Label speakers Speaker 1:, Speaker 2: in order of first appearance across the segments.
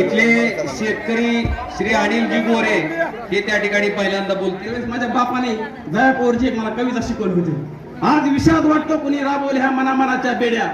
Speaker 1: इथले शेतकरी श्री अनिलजी गोरे हे त्या ठिकाणी पहिल्यांदा बोलतील.
Speaker 2: माझ्या बापाने दयापोरची एक मला कविता शिकवली होती. आज विषाद वाटतो कुणी राबवल्या मनामनाच्या बेड्या.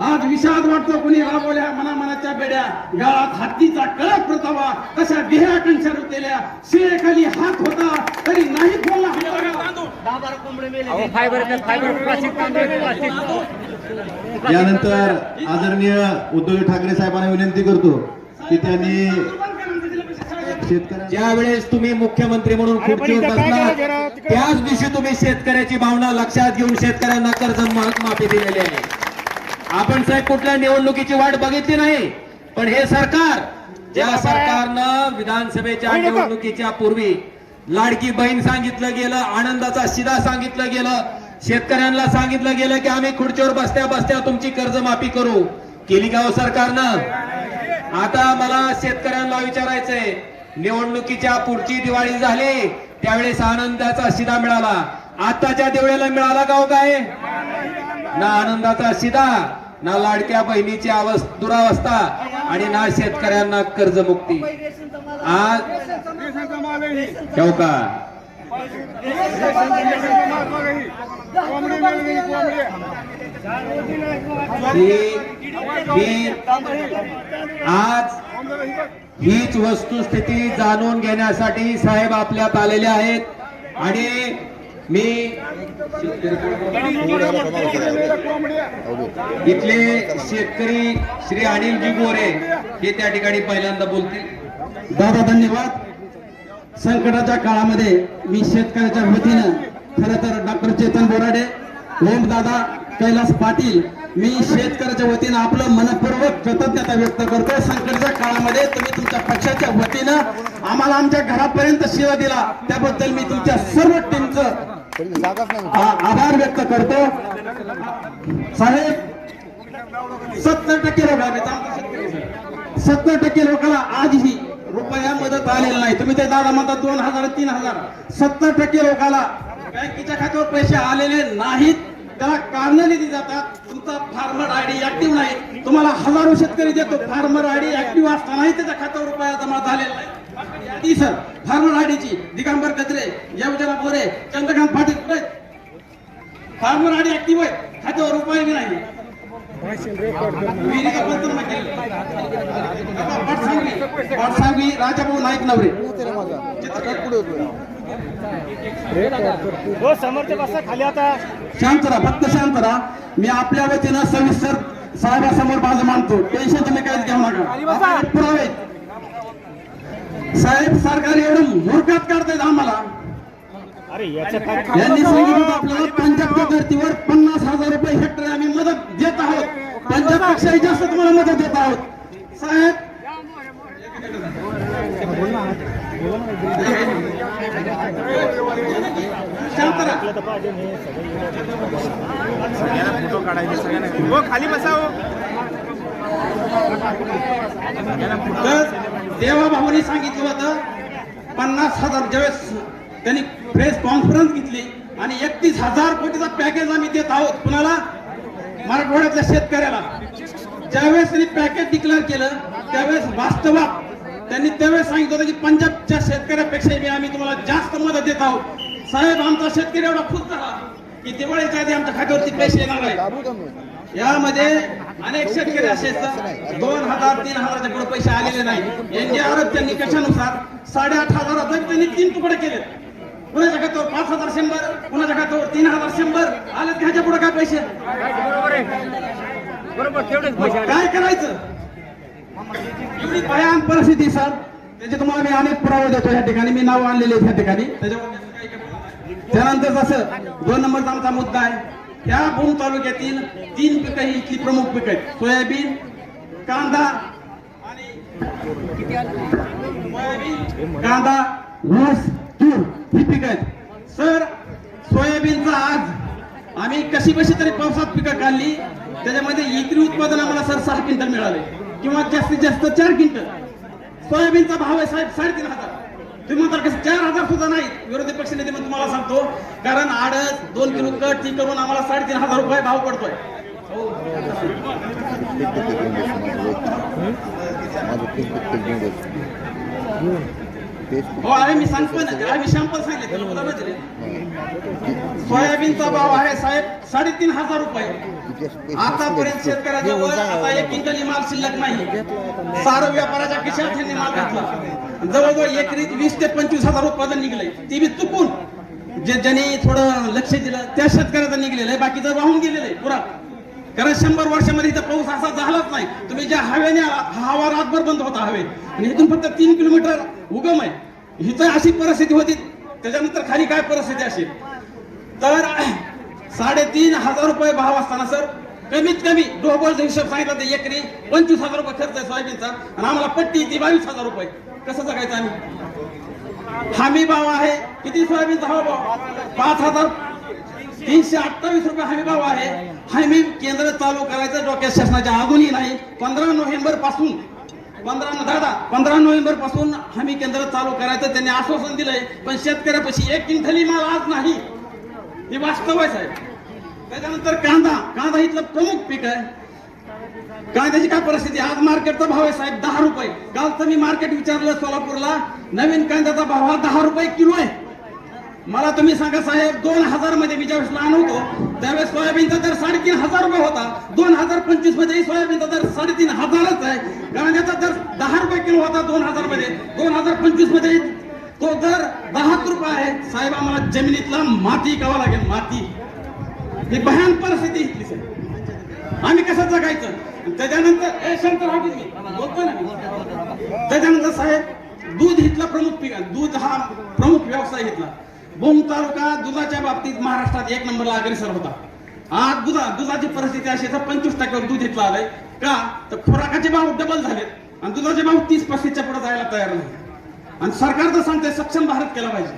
Speaker 2: आज विषाद वाटतो कुणी राबवल्या मनामनाच्या बेड्या. गाळात हत्तीचा कळप प्रतावा कंशा रुतेल्या शिळेखाली हात होता तरी नाही बोलला
Speaker 3: यानंतर आदरणीय उद्धव ठाकरे साहेबांना विनंती करतो की त्यांनी शेतकऱ्यांच्या
Speaker 1: ज्या वेळेस तुम्ही मुख्यमंत्री म्हणून खुर्चीवर बसला त्याच दिवशी तुम्ही शेतकऱ्याची भावना लक्षात घेऊन शेतकऱ्यांना कर्ज माफी दिलेली आहे. आपण साहेब कुठल्या निवडणुकीची वाट बघितली नाही पण हे सरकार ज्या सरकारनं विधानसभेच्या निवडणुकीच्या पूर्वी लाडकी बहीण सांगितलं गेलं आनंदाचा शिदा सांगितलं गेलं शेतकऱ्यांना सांगितलं गेलं की आम्ही खुर्चीवर बसत्या बसत्या तुमची कर्जमाफी करू. केली का हो सरकारनं? आता मला शेतकऱ्यांना विचारायचंय निवडणुकीच्या पुढची दिवाळी झाली त्यावेळेस आनंदाचा शिदा मिळाला. आताच्या दिवाळीला मिळाला का हो काय? ना आनंदाचा शिदा ना लाडक्या बहिणीची दुरावस्था आणि ना शेतकऱ्यांना कर्जमुक्ती. आज ठेव का? ही- ही आज हीच वस्तुस्थिती जाणून घेण्यासाठी साहेब आपल्यात आलेले आहेत. आणि मी इथले शेतकरी श्री अनिलजी गोरे हे त्या ठिकाणी पहिल्यांदा बोलतील.
Speaker 2: दादा धन्यवाद. संकटाच्या काळामध्ये मी शेतकऱ्याच्या वतीनं खरं तर डॉक्टर चेतन बोराडे ओम दादा कैलास पाटील मी शेतकऱ्याच्या वतीनं आपलं मनपूर्वक कृतज्ञता व्यक्त करतो संकटाच्या काळामध्ये तुम्ही तुमच्या पक्षाच्या वतीनं आम्हाला आमच्या घरापर्यंत शिवा दिला. त्याबद्दल मी तुमच्या सर्व टीमचं आभार व्यक्त करतो. साहेब सत्तर टक्के लोक सत्तर टक्के लोकांना आजही रुपया मदत आलेला नाही. तुम्ही ते दादा म्हणता दोन हजार तीन हजार. सत्तर टक्के लोकांना बँकेच्या खात्यावर पैसे आलेले नाहीत. त्याला कारण दिली जातात. तुमचा फार्मर आयडी ऍक्टिव्ह नाही. तुम्हाला हजारो शेतकरी देतो. फार्मर आयडी ऍक्टिव्ह असतानाही त्याच्या खात्यावर रुपया जमा झालेला नाही. यादी सर फार्मर आयडीची दिगंबर गजरे योजना बोरे चंद्रकांत पाटील कुठे? फार्मर आयडी ऍक्टिव्ह आहे खात्यावर रुपये बी नाही. राजाभाऊ नाईक नवरे.
Speaker 4: हो खाली आता.
Speaker 2: शांत राहा फक्त शांत राहा. मी आपल्या वतीनं सविस्तर साहेबासमोर माझं मांडतो. टेन्शन तुम्ही काहीच घेऊ नका. पुरावे. साहेब सरकार एवढं मूर्खात काढतायत आम्हाला. यांनी सांगितलं आपल्याला पंजाबच्या धर्तीवर पन्नास हजार रुपये हेक्टर आम्ही मदत देत आहोत. पंजाबपेक्षाही जास्त तुम्हाला मदत देत आहोत. साहेब. शांत राहा.
Speaker 5: हो खाली बसाव
Speaker 2: तर देवा सांगितलं होतं पन्नास हजार ज्यावेळेस त्यांनी प्रेस कॉन्फरन्स घेतली आणि एकतीस हजार कोटीचा पॅकेज आम्ही देत आहोत. कुणाला? मराठवाड्यातल्या शेतकऱ्याला. ज्यावेळेस त्यांनी पॅकेज डिक्लेअर केलं त्यावेळेस वास्तवात त्यांनी त्यावेळेस सांगितलं होतं की पंजाबच्या शेतकऱ्यापेक्षा आम्ही तुम्हाला जास्त मदत देत आहोत. साहेब आमचा शेतकरी एवढा खुश झाला की दिवाळीच्या आधी आमच्या खात्यावरती पैसे येणार आहे यामध्ये अनेक शेतकरी असे दोन हजार तीन हजाराच्या पुढे पैसे आलेले नाही. एनडीआरएफ त्यांनी कशानुसार? साडेआठ हजाराचे त्यांनी तीन तुकडे केले. कुणाच्या खात्यावर पाच हजार शंभर कुणाच्या खात्यावर तीन हजार शंभर. आले ह्याच्या पुढे काय पैसे. काय करायचं? एवढी भयान परिस्थिती सर. त्याचे तुम्हाला मी अनेक पुरावे देतो या ठिकाणी. मी नाव आणलेले आहेत या ठिकाणी. त्याच्यावर त्यानंतर जसं दोन नंबरचा आमचा मुद्दा आहे. या भूम तालुक्यातील तीन पिकं ही इथली प्रमुख पिकं आहेत. सोयाबीन कांदा आणि सोयाबीन कांदा ऊस तूर ही पिकं आहेत. सर सोयाबीनचा आज आम्ही कशी कशी तरी पावसात पिकं काढली त्याच्यामध्ये एकरी उत्पादन आम्हाला सर सहा क्विंटल मिळाले किंवा जास्तीत जास्त चार क्विंटल. सोयाबीनचा भाव आहे साहेब साडेतीन हजार. तुम्ही म्हणता कसं चार हजार सुद्धा नाही. विरोधी पक्ष नेते म्हणून तुम्हाला सांगतो कारण आडच दोन किलो कट ती करून आम्हाला साडेतीन हजार रुपये भाव पडतोय. हो आहे मी सांगतो ना सांगितले? सोयाबीनचा भाव आहे साहेब साडेतीन हजार रुपये. आतापर्यंत शेतकऱ्याच्या वर आता एक क्विंटल माल शिल्लक नाही. सारं व्यापाराच्या खिशात त्यांनी माल घातला. जवळजवळ एकरी वीस ते पंचवीस हजार उत्पादन निघले ती बी चुकून. जे ज्यांनी थोडं लक्ष दिलं त्या शेतकऱ्याचं निघलेलं आहे बाकीचं वाहून गेलेलं आहे पुरा. कारण शंभर वर्षामध्ये इथं पाऊस असा झालाच नाही. तुम्ही ज्या हवेने हवा रातभर बंद होता हवे आणि इथून फक्त तीन किलोमीटर उगम आहे. इथं अशी परिस्थिती होती. त्याच्यानंतर खाली काय परिस्थिती असेल तर साडेतीन हजार रुपये भाव असताना सर कमीत कमी डोबल हिशोब सांगितलं तर एकरी पंचवीस हजार रुपये खर्च आहे सोयाबीनचा आणि आम्हाला पट्टी ती बावीस हजार रुपये. कसं जगायचं आम्ही? हमी भाव आहे. किती सोयाबीनचा हवा भाव? पाच हजार. तीनशे अठ्ठावीस रुपये हमी भाव आहे. हमी केंद्र चालू करायचं डोक्यात शासनाच्या अजूनही नाही. पंधरा नोव्हेंबरपासून पंधरा दादा पंधरा नोव्हेंबरपासून हमी केंद्र चालू करायचं त्यांनी आश्वासन दिलंय पण शेतकऱ्यापाशी एक किंठली माल आज नाही. ही वास्तव आहे साहेब. त्याच्यानंतर कांदा. कांदा इथलं प्रमुख पीक आहे. कांद्याची काय परिस्थिती? आज मार्केटचा भाव आहे साहेब दहा रुपये. काल तर मी मार्केट विचारलं सोलापूरला. नवीन कांद्याचा भाव हा दहा रुपये किलो आहे. मला तुम्ही सांगा साहेब दोन हजारमध्ये मी ज्यावेळेस लहान होतो त्यावेळेस सोयाबीनचा दर साडेतीन हजार रुपये होता. दोन हजार पंचवीसमध्ये सोयाबीनचा दर साडेतीन हजारच आहे. कांद्याचा दर दहा रुपये किलो होता दोन हजारमध्ये. दोन हजार पंचवीसमध्ये तो दर दहा रुपये आहे. साहेब आम्हाला जमिनीतला माती कावा लागेल माती. ही भयान परिस्थिती इथली साहेब. आम्ही कसं जगायचं? त्याच्यानंतर ए शंकर हा ना त्याच्यानंतर साहेब दूध इथला प्रमुख पीक दूध हा प्रमुख व्यवसाय घेतला बोम तालुका दुधाच्या बाबतीत महाराष्ट्रात एक नंबरला अग्रेसर होता. आज दुधा दुधाची परिस्थिती अशी तर पंचवीस टक्क्यावर दूध घेतलं आलंय का? तर खुराकाचे भाव डबल झालेत. आणि दुधाचे भाव तीस पस्तीसच्या पुढे जायला तयार नाही. आणि सरकार तर सांगते सक्षम भारत केला पाहिजे.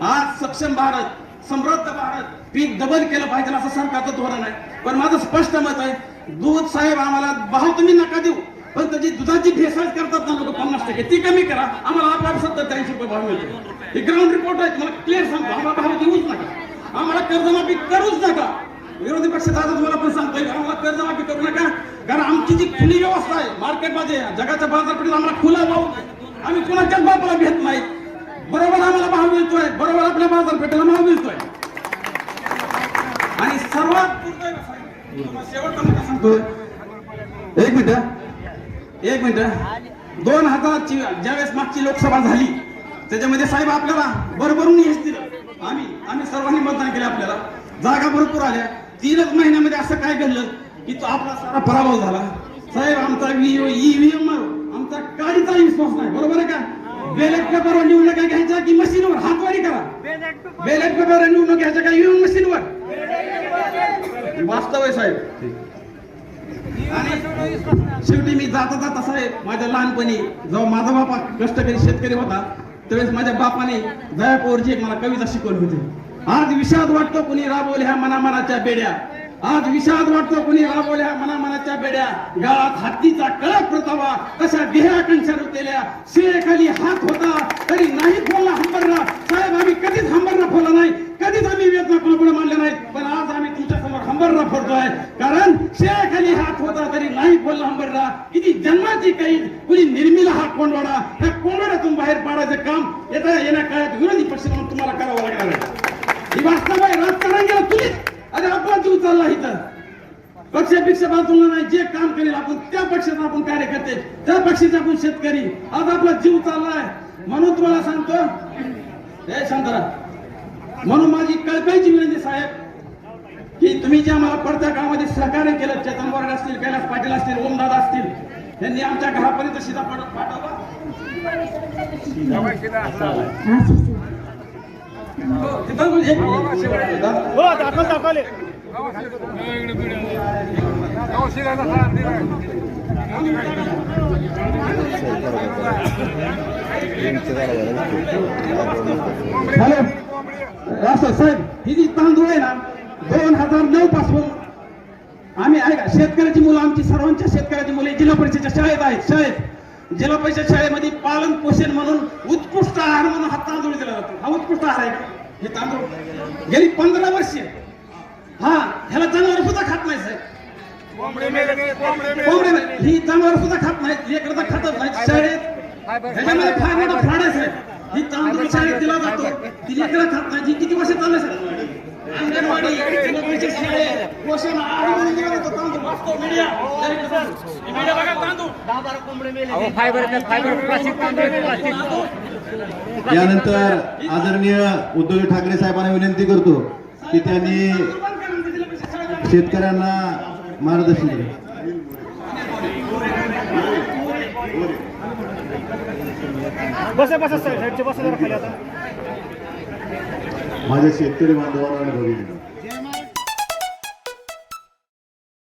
Speaker 2: आज सक्षम भारत समृद्ध भारत पीक डबल केलं पाहिजे असं सरकारचं धोरण आहे. पण माझं स्पष्ट मत आहे दूध साहेब आम्हाला भाव तुम्ही नका देऊ. पण त्याची दुधाची भेसळ करतात ना लोक पन्नास टक्के. ती कमी करा. आम्हाला आपोआप सत्तर ऐंशी रुपये भाव मिळतो हे ग्राउंड रिपोर्ट आहे मला क्लिअर सांगतो. आम्हाला भाव देऊच नका. आम्हाला कर्जमाफी करूच नका. विरोधी पक्ष दादा तुम्हाला पण सांगतोय आम्हाला कर्जमाफी करू नका. कारण आमची जी खुली व्यवस्था आहे मार्केटमध्ये जगाच्या बाजारपेठेत आम्हाला खुला भाव आम्ही कुणाच्याच बापाला घेत नाही. बरोबर आम्हाला भाव मिळतोय बरोबर आपल्या बाजारपेठेला भाव मिळतोय. आणि सर्वात शेवटचा सांगतो. एक मिनिट एक मिनिट. दोन हजाराची ज्यावेळेस मागची लोकसभा झाली त्याच्यामध्ये साहेब आपल्याला बरोबरून यश दिलं. आम्ही आम्ही सर्वांनी मतदान केलं आपल्याला. जागा भरपूर आल्या. तीनच महिन्यामध्ये असं काय घडलं की तो आपला सारा पराभव झाला. साहेब आमचा ईव्हीएम आमचा काहीचा विश्वास नाही. बरोबर आहे का? बेलेट पेपरवर निवडणुका घ्यायच्या की मशीनवर हातवारी करा. बेलेट पेपरवर निवडणूक घ्यायच्या का ईव्हीएम मशीनवर वास्तव आहे साहेब. आणि शेवटी मी जाता जाता साहेब माझ्या लहानपणी जेव्हा माझा बापा कष्टकरी शेतकरी होता त्यावेळेस माझ्या बापाने दयापोरची एक मला कविता शिकवली होती. आज विषाद वाटतो कुणी राबवल्या मनामनाच्या बेड्या. आज विषाद वाटतो कुणी राबवल्या मनामनाच्या बेड्या. गाळात हत्तीचा कळप प्रतावा तशा देहा कंशा रुतलेल्या शिळेखाली हात होता. तरी नाही फोडला हंबरला. साहेब आम्ही कधीच हंबरला फोडला नाही. कधीच आम्ही वेदना कोणापुढे मानले नाहीत. पण आज आम्ही तुमच्या फोडतोय. कारण शेळ्याखाली हात होता तरी नाही फोडला हंबरला. किती जन्माची काही कुणी निर्मिला हा कोंडवाडा. ह्या कोंडवाड्यातून बाहेर पाडायचं काम येत्या येण्या काळात विरोधी पक्ष म्हणून तुम्हाला करावं लागणार आहे. ही वास्तव आहे. राजकारणाला तुम्हीच अरे आपला जीव चालला इथं. पक्षापेक्षा बाजूला नाही. जे काम करेल आपण त्या पक्षाचा आपण कार्यकर्ते त्या पक्षाचे आपण शेतकरी. आज आपला जीव चाललाय. म्हणून तुम्हाला सांगतो हे शांतरा म्हणून माझी कळकळीची विनंती साहेब की तुम्ही जे आम्हाला पडत्या काळामध्ये सहकार्य केलं चेतन बोराडे असतील कैलास पाटील असतील ओमदादा असतील यांनी आमच्या घरापर्यंत शिदा पाठ- पाठवला? हो,
Speaker 4: हो
Speaker 2: असं साहेब ही जी तांदूळ आहे ना दोन हजार नऊ पासून आम्ही ऐका शेतकऱ्याची मुलं आमची सर्वांच्या शेतकऱ्याची मुले जिल्हा परिषदेच्या शाळेत आहेत शाळेत. जिल्हा परिषद शाळेमध्ये पालन पोषण म्हणून उत्कृष्ट आहार म्हणून हा तांदूळ दिला जातो. हा उत्कृष्ट आहार आहे का? हे तांदूळ. गेली पंधरा वर्षे. हा ह्याला जनावर सुद्धा खात नाही साहेब. ही जनावर सुद्धा खात नाहीत लेकरं तर खातच नाहीत. शाळेत ह्याच्यामध्ये फार मोठा फ्रॉड आहे साहेब. ही तांदूळ शाळेत दिला जातो. ती लेकरं खात नाही किती वर्ष चालले साहेब? अंगणवाडी मुलांच्या शाळेत पोषण आहार म्हणून दिला जातो तांदूळ. वाचतो मीडिया मीडिया बघा तांदूळ.
Speaker 4: अहो फायबर फायबर प्लास्टिक तांदूळ प्लास्टिक
Speaker 3: यानंतर आदरणीय उद्धव ठाकरे साहेबांना विनंती करतो की त्यांनी शेतकऱ्यांना मार्गदर्शन करा.
Speaker 4: बस बस साईडचे बस जरा खाली आता.
Speaker 3: माझ्या शेतकरी बांधवांना आणि भगिनी